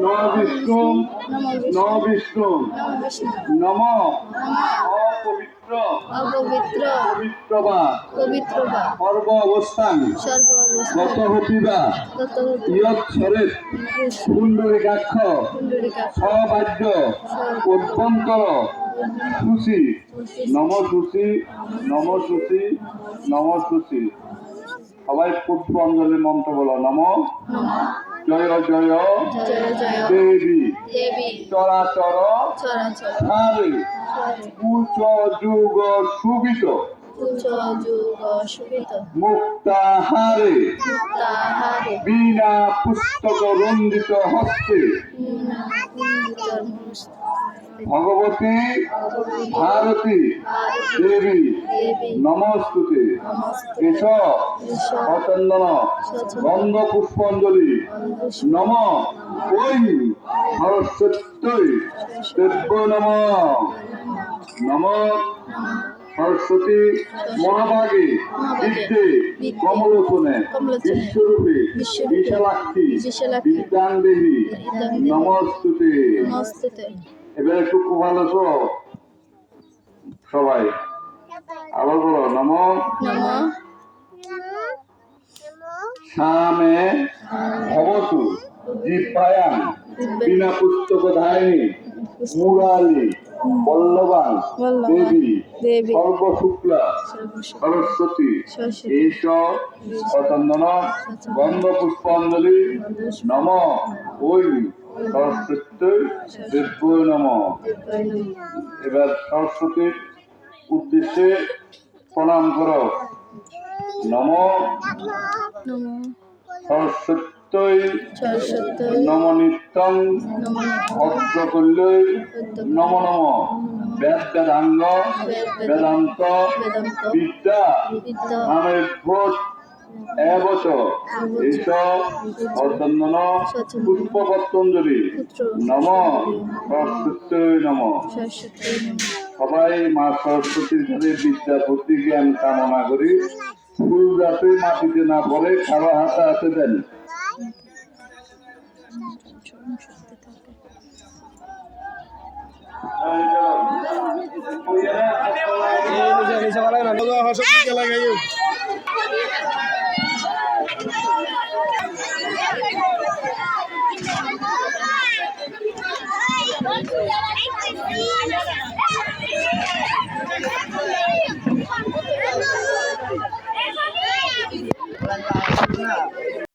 নম বিষ্ণু নম। অপবিত্র। অপবিত্র। পবিত্র বা পবিত্র বা সর্ব অবস্থান। সর্ব গত অবস্থা হতিবা তত ইয়ৎ সরেত কুণ্ডলিকাক্ষ কুণ্ডলিকা সবাদ্য অভ্যন্তর সুশি নম সুশি নম সুশি নম সুশি সবাই পুষ্প অঞ্জলি মন্ত্র বলো নম। জয় জয় দেবী। চরাচর। যুগ সুবিত মুক্তাহারে। তাহারে বিনা পুস্তক রঞ্জিত হস্তে। ভগবতী ভারতী দেবী নমস্তুতে। নমস্তে এস সচন্দন গন্ধ পুষ্পাঞ্জলি নম ওই সরস্বতী। দেব্য নম। নম। সরস্বতী মহাভাগে বিদ্যে কমলোচনে বিশ্বরূপে বিশালাক্ষী বিদ্যাং দেবী নমস্তুতে। নমস্তে এবার একটু ভালো সবাই। আবার বলো নম। সামে ভবতু জিপায়াং বিনা পুস্তক ধারিণী মুরালি বল্লবান দেবী সর্বশুক্লা সরস্বতী এস সচন্দন গন্ধ পুষ্পাঞ্জলি নম ওই সরস্বতী দেব্য নম। এবার সরস্বতীর উদ্দেশ্যে প্রণাম করো। নম সরস্বতী নম নিত্যং নম ভদ্রকল্যই নম নম। বেদাঙ্গ, বেদান্ত, বিদ্যা নামে ভোট এবছ নম নম। সবাই মা সরস্বতীর কাছে বিদ্যা, বুদ্ধি, জ্ঞান, কামনা করি। ফুল যাতে মাটিতে না পড়ে খাওয়া হাতে হাতে দেন। লাগাই